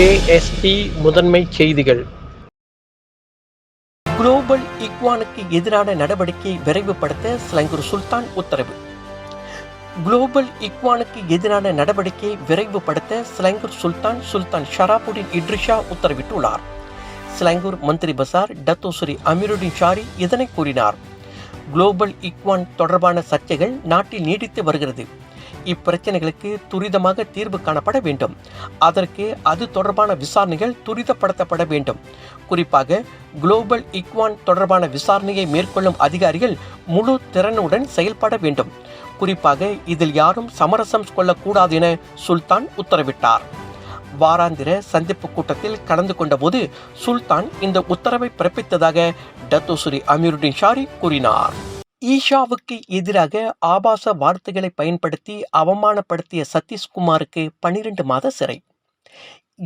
KST முதன்மை செய்திகள். Global இக்வானுக்கு எதிரான நடவடிக்கையை விரைவுபடுத்த ஸ்லங்கூர் சுல்தான் உத்தரவு. குளோபல் இக்வானுக்கு எதிரான நடவடிக்கையை விரைவுபடுத்த ஸ்லங்கூர் சுல்தான் சுல்தான் ஷராபுடின் இட்ரிஷா உத்தரவிட்டுள்ளார். ஸ்லங்கூர் மந்திரி பசார் டத்தோசுரி அமீருடின் ஷாரி இதனை கூறினார். குளோபல் இக்வான் தொடர்பான சர்ச்சைகள் நாட்டில் நீடித்து வருகிறது. இப்பிரச்சனைகளுக்கு துரிதமாக தீர்வு காணப்பட வேண்டும். அதற்கு அது தொடர்பான விசாரணைகள் துரிதப்படுத்தப்பட வேண்டும். குறிப்பாக குளோபல் இக்வான் தொடர்பான விசாரணையை மேற்கொள்ளும் அதிகாரிகள் முழு திறனுடன் செயல்பட வேண்டும். குறிப்பாக இதில் யாரும் சமரசம் கொள்ளக்கூடாது என சுல்தான் உத்தரவிட்டார். வாராந்திர சந்திப்பு கூட்டத்தில் கலந்து கொண்டபோது சுல்தான் இந்த உத்தரவை பிறப்பித்ததாக டத்தோசுரி அமீருddin ஷாரி கூறினார். ஈஷாவுக்கு எதிராக ஆபாச வார்த்தைகளை பயன்படுத்தி அவமானப்படுத்திய சதீஷ்குமாருக்கு பனிரெண்டு மாத சிறை.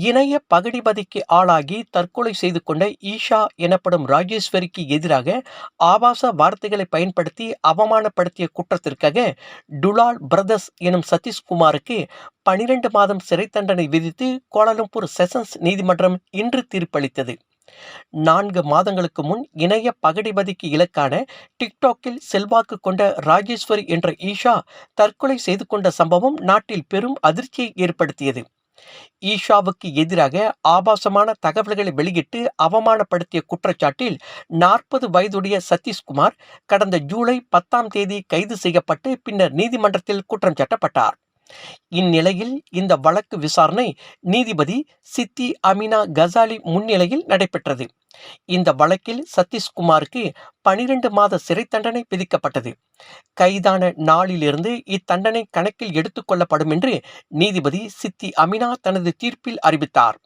இணைய பகடிபதிக்கு ஆளாகி தற்கொலை செய்து கொண்ட ஈஷா எனப்படும் ராஜேஸ்வரிக்கு எதிராக ஆபாச வார்த்தைகளை பயன்படுத்தி அவமானப்படுத்திய குற்றத்திற்காக டுலால் பிரதர்ஸ் எனும் சதீஷ்குமாருக்கு பனிரெண்டு மாதம் சிறை தண்டனை விதித்து கோலாலம்பூர் செஷன்ஸ் நீதிமன்றம் இன்று தீர்ப்பளித்தது. நான்கு மாதங்களுக்கு முன் இணைய பகடிபதிக்கு இலக்கான டிக்டாக்கில் செல்வாக்கு கொண்ட ராஜேஸ்வரி என்ற ஈஷா தற்கொலை செய்து கொண்ட சம்பவம் நாட்டில் பெரும் அதிர்ச்சியை ஏற்படுத்தியது. ஈஷாவுக்கு எதிராக ஆபாசமான தகவல்களை வெளியிட்டு அவமானப்படுத்திய குற்றச்சாட்டில் நாற்பது வயதுடைய சதீஷ்குமார் கடந்த ஜூலை பத்தாம் தேதி கைது செய்யப்பட்டு பின்னர் நீதிமன்றத்தில் குற்றம் சாட்டப்பட்டார் இந்நிலையில் இந்த வழக்கு விசாரணை நீதிபதி சித்தி அமினா கசாலி முன்னிலையில் நடைபெற்றது. இந்த வழக்கில் சதீஷ்குமாருக்கு பனிரெண்டு மாத சிறை தண்டனை விதிக்கப்பட்டது. கைதான நாளிலிருந்து இத்தண்டனை கணக்கில் எடுத்துக்கொள்ளப்படும் என்று நீதிபதி சித்தி அமினா தனது தீர்ப்பில் அறிவித்தார்.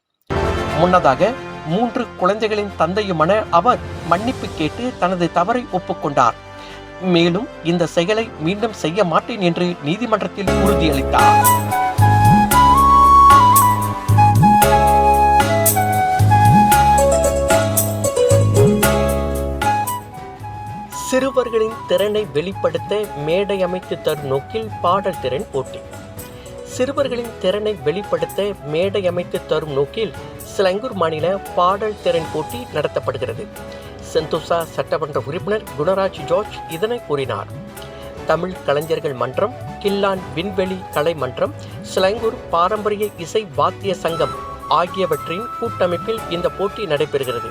முன்னதாக மூன்று குழந்தைகளின் தந்தையுமான அவர் மன்னிப்பு கேட்டு தனது தவறை ஒப்புக்கொண்டார். மேலும் இந்த செயலை மீண்டும் செய்ய மாட்டேன் என்று நீதிமன்றத்தில் உறுதியளித்தார். சிறுவர்களின் திறனை வெளிப்படுத்த மேடை அமைத்து தரும் நோக்கில் பாடல் திறன் போட்டி. சிறுவர்களின் திறனை வெளிப்படுத்த மேடை அமைத்து தரும் நோக்கில் சிலங்கூர் மாநில பாடல் திறன் போட்டி நடத்தப்படுகிறது. செந்தோசா சட்டமன்ற உறுப்பினர் குணராஜ் ஜார்ஜ் இதனை கூறினார். தமிழ் கலைஞர்கள் மன்றம் கில்லான் விண்வெளி கலை மன்றம் சிலங்கூர் பாரம்பரிய இசை வாத்திய சங்கம் ஆகியவற்றின் கூட்டமைப்பில் இந்த போட்டி நடைபெறுகிறது.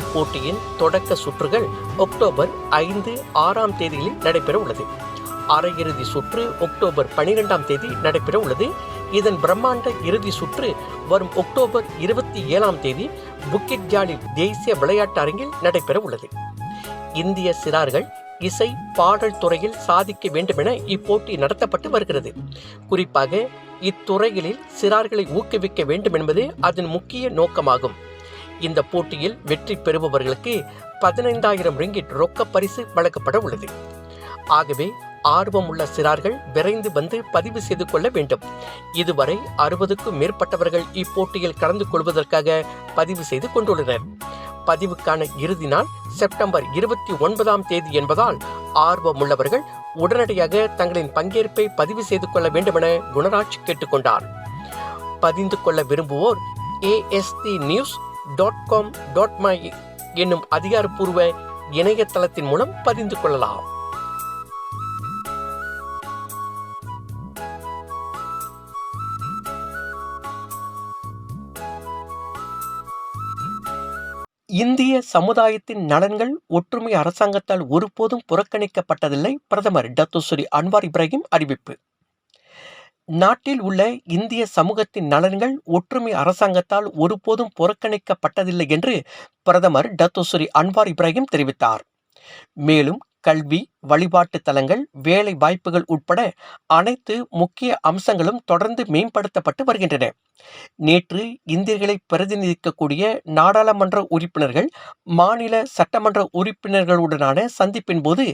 இப்போட்டியின் தொடக்க சுற்றுகள் அக்டோபர் ஐந்து ஆறாம் தேதிகளில் நடைபெற உள்ளது அரையிறுதி சுற்று அக்டோபர் பனிரெண்டாம் தேதி நடைபெற உள்ளது இதன் பிரம்மாண்ட இறுதி சுற்று வரும் அக்டோபர் இருபத்தி ஏழாம் தேதி புக்கிட் ஜாலி தேசிய விளையாட்டு அரங்கில் நடைபெற உள்ளது. இந்திய சிறார்கள் இசை பாடல் துறையில் சாதிக்க வேண்டுமென இப்போட்டி நடத்தப்பட்டு வருகிறது. குறிப்பாக இத்துறைகளில் சிறார்களை ஊக்குவிக்க வேண்டும் என்பது அதன் முக்கிய நோக்கமாகும். இந்த போட்டியில் வெற்றி பெறுபவர்களுக்கு பதினைந்தாயிரம் ரிங்கிட் ரொக்க பரிசு வழங்கப்பட உள்ளது. ஆகவே ஆர்வமுள்ள சிறார்கள் விரைந்து வந்து பதிவு செய்து கொள்ள வேண்டும். இதுவரை அறுபதுக்கும் மேற்பட்டவர்கள் இப்போட்டியில் கலந்து கொள்வதற்காக பதிவு செய்து கொண்டுள்ளனர். பதிவுக்கான இறுதி நாள் செப்டம்பர் இருபத்தி ஒன்பதாம் தேதி என்பதால் ஆர்வமுள்ளவர்கள் உடனடியாக தங்களின் பங்கேற்பை பதிவு செய்து கொள்ள வேண்டுமென குணராஜ் கேட்டுக்கொண்டார். பதிந்து கொள்ள விரும்புவோர் AST news dot com dot my என்னும் அதிகாரப்பூர்வ இணையதளத்தின் மூலம் பதிந்து கொள்ளலாம். இந்திய சமுதாயத்தின் நலன்கள் ஒற்றுமை அரசாங்கத்தால் ஒருபோதும் புறக்கணிக்கப்பட்டதில்லை பிரதமர் டத்துஸ்ரீ அன்வார் இப்ராஹிம் அறிவிப்பு. நாட்டில் உள்ள இந்திய சமூகத்தின் நலன்கள் ஒற்றுமை அரசாங்கத்தால் ஒருபோதும் புறக்கணிக்கப்பட்டதில்லை என்று பிரதமர் டத்துஸ்ரீ அன்வார் இப்ராஹிம் தெரிவித்தார். மேலும் கல்வி வழிபாட்டு தலங்கள் வேலை வாய்ப்புகள் உட்பட அனைத்து முக்கிய அம்சங்களும் தொடர்ந்து மேம்படுத்தப்பட்டு வருகின்றன. நேற்று இந்தியர்களை பிரதிநிதிக்கக்கூடிய நாடாளுமன்ற உறுப்பினர்கள் மாநில சட்டமன்ற உறுப்பினர்களுடனான சந்திப்பின் போது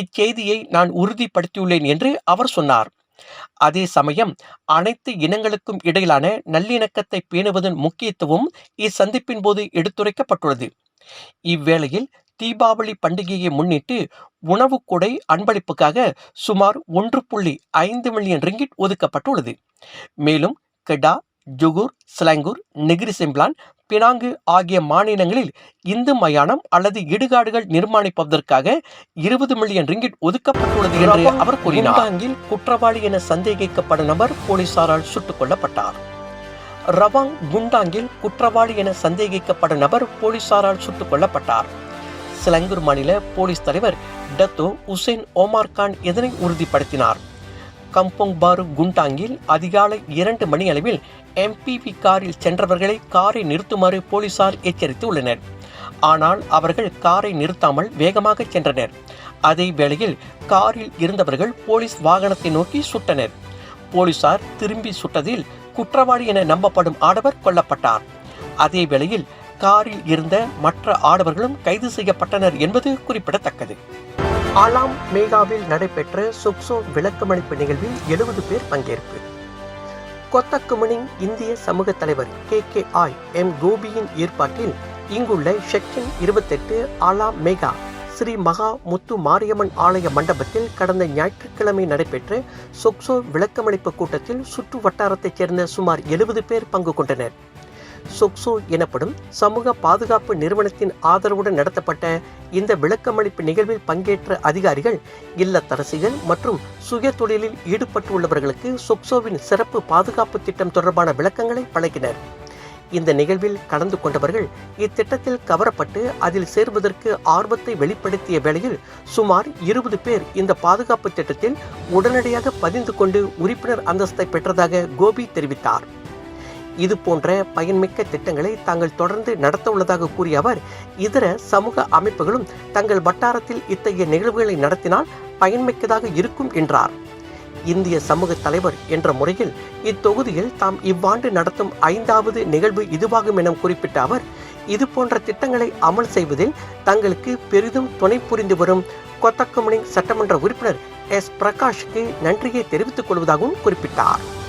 இச்செய்தியை நான் உறுதிப்படுத்தியுள்ளேன் என்று அவர் சொன்னார். அதே சமயம் அனைத்து இனங்களுக்கும் இடையிலான நல்லிணக்கத்தை பேணுவதன் முக்கியத்துவம் இச்சந்திப்பின் போது எடுத்துரைக்கப்பட்டுள்ளது. இவ்வேளையில் தீபாவளி பண்டிகையை முன்னிட்டு உணவு கொடை அன்பளிப்புக்காக சுமார் ஒன்று புள்ளி ஐந்து மில்லியன் ரிங்கிட் ஒதுக்கப்பட்டுள்ளது. மேலும் Kedah Johor Selangor Negeri Sembilan Penang ஆகிய மாநிலங்களில் இந்து மயானம் அல்லது இடுகாடுகள் நிர்மாணிப்பதற்காக இருபது மில்லியன் ரிங்கிட் ஒதுக்கப்பட்டுள்ளது என்று அவர் கூறினார். குண்டாங்கில் குற்றவாளி என சந்தேகிக்கப்படும் நபர் போலீசாரால் சுட்டுக் கொல்லப்பட்டார் ரவாங் குண்டாங்கில் குற்றவாளி என சந்தேகிக்கப்படும் நபர் போலீசாரால் சுட்டுக் கொல்லப்பட்டார் சிலங்கூர் மாநில போலீஸ் தலைவர் டத்தோ உசேன் ஓமார் கான் இதனை உறுதிப்படுத்தினார்? கம்போங் பாரு குண்டாங்கில் அதிகாலை இரண்டு மணி அளவில் எம்பிவி காரில் சென்றவர்களை காரை நிறுத்துமாறு போலீசார் எச்சரித்து உள்ளனர் ஆனால் அவர்கள் காரை நிறுத்தாமல் வேகமாக சென்றனர். அதே வேளையில் காரில் இருந்தவர்கள் போலீஸ் வாகனத்தை நோக்கி சுட்டனர். போலீசார் திரும்பி சுட்டதில் குற்றவாளி என நம்பப்படும் ஆடவர் கொல்லப்பட்டார். அதே வேளையில் காரில் இருந்த மற்ற ஆடவர்களும் கைது செய்யப்பட்டனர் என்பது குறிப்பிடத்தக்கது. ஆலாம் மேகாவில் நடைபெற்ற சுக்சோ விளக்கமளிப்பு நிகழ்வில் எழுபது பேர் பங்கேற்பு. கொத்தக்குமனின் இந்திய சமூக தலைவர் கே கே ஆய் எம் கோபியின் ஏற்பாட்டில் இங்குள்ள ஷெக்கின் இருபத்தெட்டு ஆலாம் மேகா ஸ்ரீ மகா முத்து மாரியம்மன் ஆலய மண்டபத்தில் கடந்த ஞாயிற்றுக்கிழமை நடைபெற்ற சொக்சோ விளக்கமளிப்பு கூட்டத்தில் சுற்று வட்டாரத்தைச் சேர்ந்த சுமார் எழுபது பேர் பங்கு கொண்டனர். சொக்சோ எனப்படும் சமூக பாதுகாப்பு நிறுவனத்தின் ஆதரவுடன் நடத்தப்பட்ட இந்த விளக்கமளிப்பு நிகழ்வில் பங்கேற்ற அதிகாரிகள் இல்லத்தரசிகள் மற்றும் சுய தொழிலில் ஈடுபட்டுள்ளவர்களுக்கு சொக்சோவின் சிறப்பு பாதுகாப்பு திட்டம் தொடர்பான விளக்கங்களை வழங்கினர். இந்த நிகழ்வில் கலந்து கொண்டவர்கள் இத்திட்டத்தில் கவரப்பட்டு அதில் சேர்வதற்கு ஆர்வத்தை வெளிப்படுத்திய வேளையில் சுமார் இருபது பேர் இந்த பாதுகாப்பு திட்டத்தில் உடனடியாக பதிந்து கொண்டு உறுப்பினர் அந்தஸ்தை பெற்றதாக கோபி தெரிவித்தார். இது போன்ற பயன்மிக்க திட்டங்களை தாங்கள் தொடர்ந்து நடத்த உள்ளதாக கூறிய அவர் இதர சமூக அமைப்புகளும் தங்கள் வட்டாரத்தில் இத்தகைய நிகழ்வுகளை நடத்தினால் பயன்மிக்கதாக இருக்கும் என்றார். இந்திய சமூக தலைவர் என்ற முறையில் இத்தொகுதியில் தாம் இவ்வாண்டு நடத்தும் ஐந்தாவது நிகழ்வு இதுவாகும் என குறிப்பிட்ட அவர் இது போன்ற திட்டங்களை அமல் செய்வதில் தங்களுக்கு பெரிதும் துணை புரிந்து வரும் கொத்தக்கமணி சட்டமன்ற உறுப்பினர் எஸ். பிரகாஷுக்கு நன்றியை தெரிவித்துக் கொள்வதாகவும் குறிப்பிட்டார்.